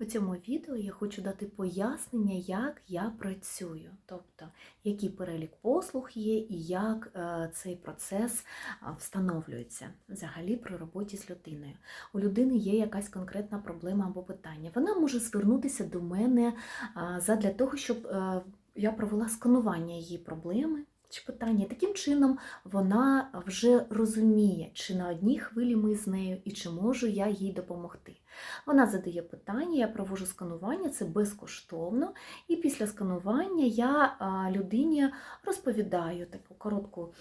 У цьому відео я хочу дати пояснення, як я працюю, тобто який перелік послуг є і як е, цей процес встановлюється взагалі при роботі з людиною. У людини є якась конкретна проблема або питання. Вона може звернутися до мене задля того, щоб е, я провела сканування її проблеми. Чи питання таким чином вона вже розуміє, чи на одній хвилі ми з нею і чи можу я їй допомогти. Вона задає питання, я проводжу сканування, це безкоштовно. І після сканування я людині розповідаю таку коротку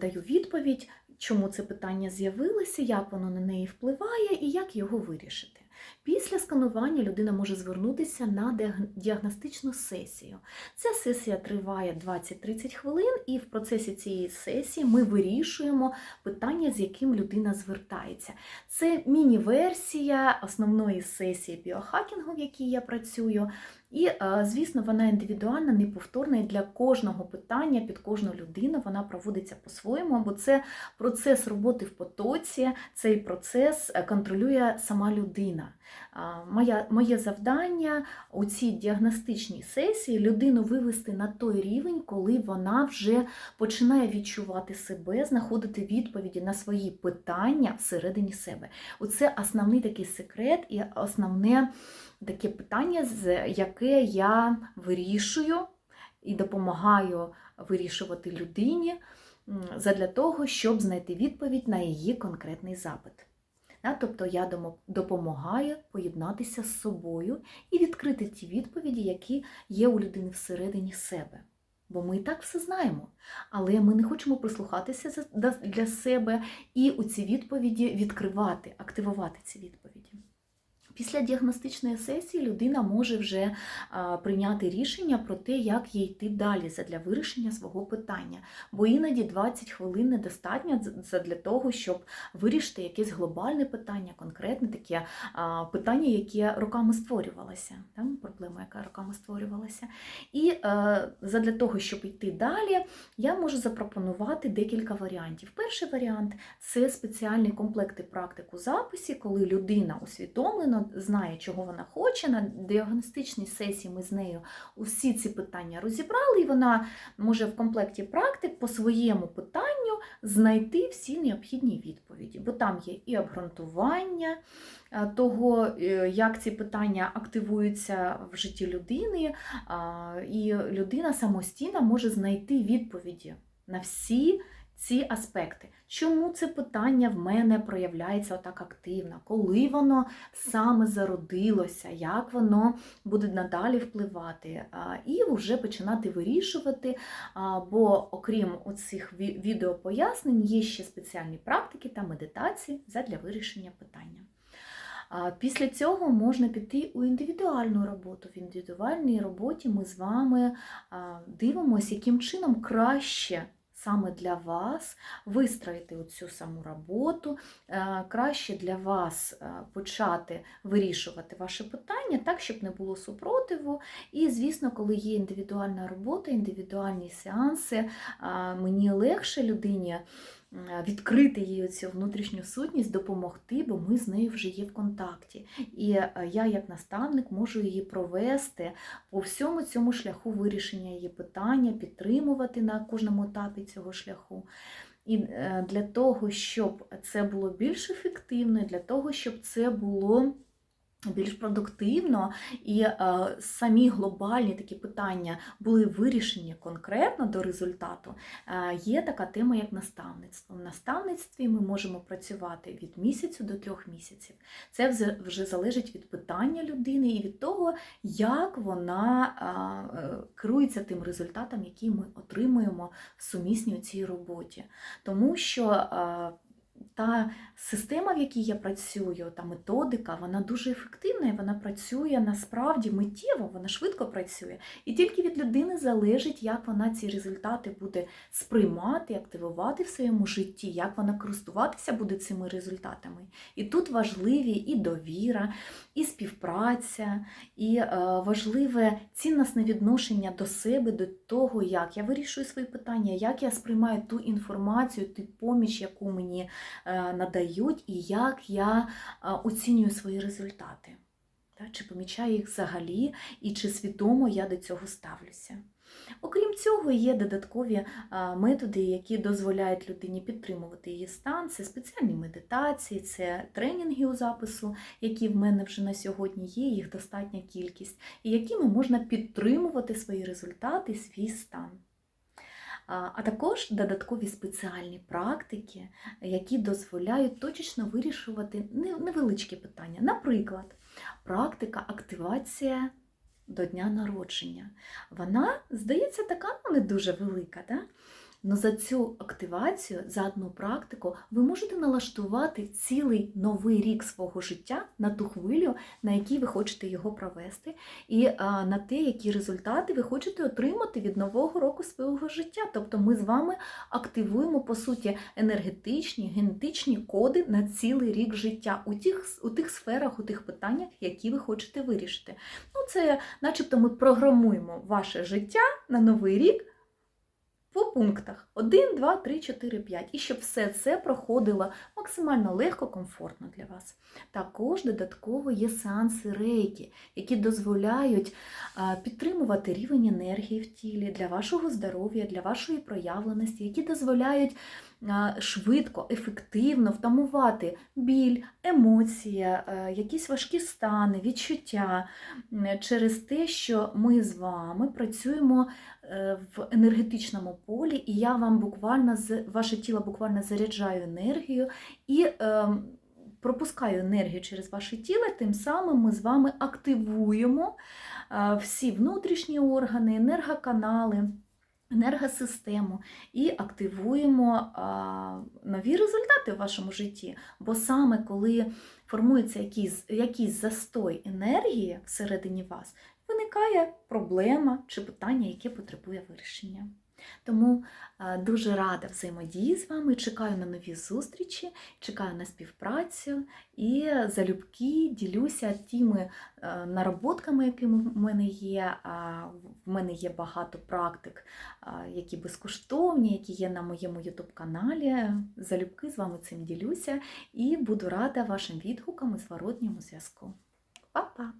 даю відповідь, чому це питання з'явилося, як воно на неї впливає і як його вирішити. Після сканування людина може звернутися на діагностичну сесію. Ця сесія триває 20-30 хвилин, і в процесі цієї сесії ми вирішуємо питання, з яким людина звертається. Це міні-версія основної сесії біохакінгу, в якій я працюю. І, е, звісно, вона індивідуальна, неповторна і для кожного питання під кожну людину вона проводиться по-своєму, бо це процес роботи в потоці, цей процес е, контролює сама людина. Моя, моє завдання у цій діагностичній сесії людину вивести на той рівень, коли вона вже починає відчувати себе, знаходити відповіді на свої питання всередині себе. Оце основний такий секрет і основне таке питання, з- яке я вирішую і допомагаю вирішувати людині задля того, щоб знайти відповідь на її конкретний запит. Тобто я допомагаю поєднатися з собою і відкрити ті відповіді, які є у людини всередині себе. Бо ми і так все знаємо, але ми не хочемо прислухатися для себе і у ці відповіді відкривати, активувати ці відповіді. Після діагностичної сесії людина може вже а, прийняти рішення про те, як їй йти далі для вирішення свого питання. Бо іноді 20 хвилин недостатньо для того, щоб вирішити якесь глобальне питання, конкретне таке а, питання, яке роками створювалося, там, проблема, яка роками створювалася. І е, задля того, щоб йти далі, я можу запропонувати декілька варіантів. Перший варіант це спеціальні комплекти практик у записі, коли людина усвідомлено знає, чого вона хоче. На діагностичній сесії ми з нею усі ці питання розібрали, і вона може в комплекті практик по своєму питанню знайти всі необхідні відповіді, бо там є і обґрунтування е, того, е, як ці питання активуються в житті людини, і людина самостійно може знайти відповіді на всі ці аспекти. Чому це питання в мене проявляється отак активно? Коли воно саме зародилося, як воно буде надалі впливати? І вже починати вирішувати, бо окрім оцих відеопояснень, є ще спеціальні практики та медитації для вирішення питання. Після цього можна піти у індивідуальну роботу. В індивідуальній роботі ми з вами дивимося, яким чином краще саме для вас вистроїти цю саму роботу, е, краще для вас е, почати вирішувати ваше питання так, щоб не було супротиву. І, звісно, коли є індивідуальна робота, індивідуальні сеанси, мені легше людині відкрити їй цю внутрішню сутність, допомогти, бо ми з нею вже є в контакті. І е, я, як наставник, можу її провести по всьому цьому шляху вирішення її питання, підтримувати на кожному етапі цього шляху. І е, для того, щоб це було більш ефективно, і для того, щоб це було більш продуктивно і е, самі глобальні такі питання були вирішені конкретно до результату, е, є така тема, як наставництво. В наставництві ми можемо працювати від місяцю до трьох місяців. Це вже- залежить від питання людини і від того, як вона е, керується тим результатом, який ми отримуємо в сумісній цій роботі. Тому що а, та система, в якій я працюю, та методика, вона дуже ефективна і вона працює насправді миттєво, вона швидко працює. І тільки від людини залежить, як вона ці результати буде сприймати, активувати в своєму житті, як вона користуватися буде цими результатами. І тут важливі і довіра, і співпраця, і е, важливе цінностне відношення до себе, до того, як я вирішую свої питання, як я сприймаю ту інформацію, ту поміч, яку мені надають, і як я е, оцінюю свої результати. чи помічаю їх взагалі, і чи свідомо я до цього ставлюся. Окрім цього, є додаткові методи, які дозволяють людині підтримувати її стан. Це спеціальні медитації, це тренінги у запису, які в мене вже на сьогодні є, їх достатня кількість, і якими можна підтримувати свої результати, свій стан. А також додаткові спеціальні практики, які дозволяють точечно вирішувати невеличкі питання. Наприклад, практика активація до дня народження. Вона, здається, така ну, не дуже велика. Да? Но за цю активацію, за одну практику, ви можете налаштувати цілий новий рік свого життя на ту хвилю, на якій ви хочете його провести, і на те, які результати ви хочете отримати від нового року свого життя. Тобто ми з вами активуємо, по суті, енергетичні, генетичні коди на цілий рік життя у тих, у тих сферах, у тих питаннях, які ви хочете вирішити. Ну, це начебто ми програмуємо ваше життя на новий рік по пунктах 1, 2, 3, 4, 5. І щоб все це проходило максимально легко, комфортно для вас. Також додатково є сеанси рейки, які дозволяють підтримувати рівень енергії в тілі для вашого здоров'я, для вашої проявленості, які дозволяють швидко, ефективно втамувати біль, емоції, якісь важкі стани, відчуття через те, що ми з вами працюємо в енергетичному полі, і я вам буквально ваше тіло буквально заряджаю енергію і е, пропускаю енергію через ваше тіло, тим самим ми з вами активуємо е, всі внутрішні органи, енергоканали. Енергосистему і активуємо а, нові результати в вашому житті. Бо саме коли формується якийсь, якийсь застой енергії всередині вас, виникає проблема чи питання, яке потребує вирішення. Тому е, дуже рада взаємодії з вами. Чекаю на нові зустрічі, чекаю на співпрацю і залюбки ділюся тими е, нароботками, які в мене є. А В мене є багато практик, які безкоштовні, які є на моєму youtube каналі Залюбки з вами цим ділюся і буду рада вашим відгукам і зворотньому зв'язку. Па-па!